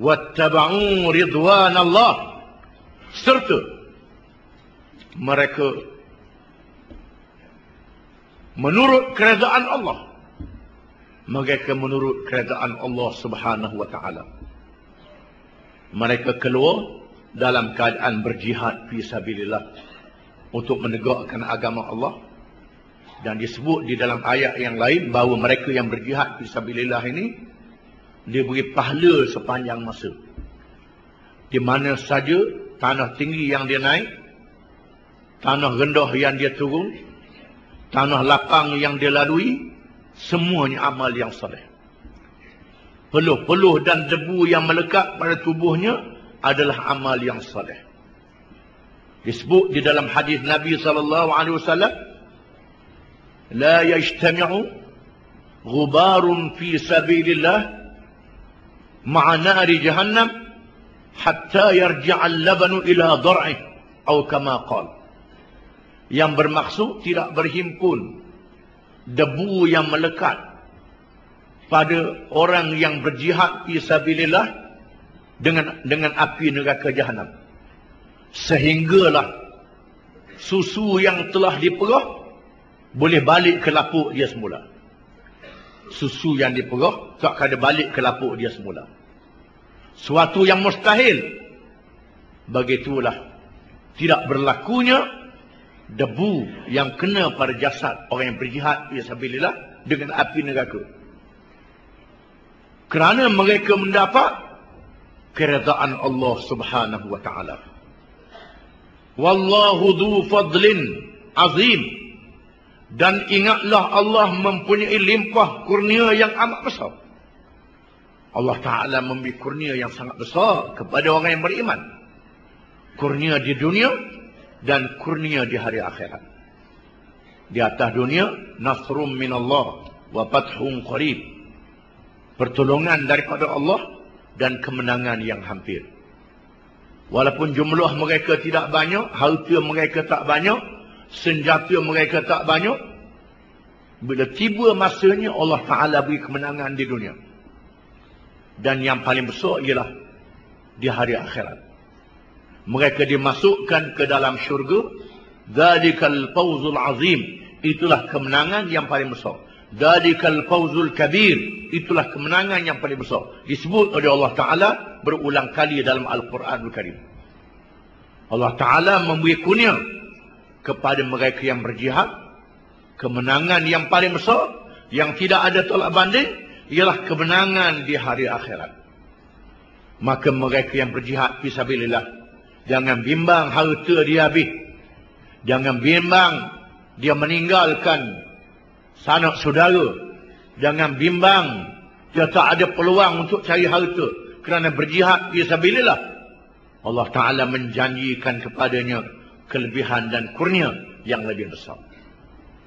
wattaba'u ridwanallah. Serta mereka menurut kerajaan Allah. Mereka menurut kerajaan Allah Subhanahu wa taala. Mereka keluar dalam keadaan berjihad fi sabilillah untuk menegakkan agama Allah. Dan disebut di dalam ayat yang lain bahawa mereka yang berjihad fi sabilillah ini dia beri pahala sepanjang masa. Di mana saja tanah tinggi yang dia naik, tanah rendah yang dia turun, tanah lapang yang dia lalui, semuanya amal yang soleh. Peluh-peluh dan debu yang melekat pada tubuhnya adalah amal yang soleh. Disebut di dalam hadis Nabi sallallahu alaihi wasallam, la yajtami'u ghubarun fi sabilillah ma'a nari jahannam hatta yarji'al labanu ila dar'ih atau kama qala yang bermaksud tidak berhimpun. Debu yang melekat pada orang yang berjihad fi sabilillah dengan dengan api neraka jahanam sehinggalah susu yang telah diperah boleh balik ke lapuk dia semula. Susu yang diperah tak ada balik ke lapuk dia semula suatu yang mustahil. Begitulah tidak berlakunya debu yang kena pada jasad orang yang berjihad fisabilillah dengan api neraka. Kerana mereka mendapat keredaan Allah Subhanahu wa taala. Wallahu dhu fadlin azim. Dan ingatlah Allah mempunyai limpah kurnia yang amat besar Allah Ta'ala memberi kurnia yang sangat besar kepada orang yang beriman. Kurnia di dunia dan kurnia di hari akhirat. Di atas dunia, nasrum min Allah wa fathun qarib. Pertolongan daripada Allah dan kemenangan yang hampir. Walaupun jumlah mereka tidak banyak, harta mereka tak banyak, senjata mereka tak banyak, bila tiba masanya Allah Ta'ala beri kemenangan di dunia dan yang paling besar ialah di hari akhirat. Mereka dimasukkan ke dalam syurga. Dalikal fawzul azim. Itulah kemenangan yang paling besar. Dalikal fawzul kabir. Itulah kemenangan yang paling besar. Disebut oleh Allah Ta'ala berulang kali dalam Al-Quranul Karim. Allah Ta'ala memberi kunia kepada mereka yang berjihad. Kemenangan yang paling besar. Yang tidak ada tolak banding ialah kemenangan di hari akhirat. Maka mereka yang berjihad fisabilillah jangan bimbang harta dia habis. Jangan bimbang dia meninggalkan sanak saudara. Jangan bimbang dia tak ada peluang untuk cari harta kerana berjihad fisabilillah. Allah Taala menjanjikan kepadanya kelebihan dan kurnia yang lebih besar.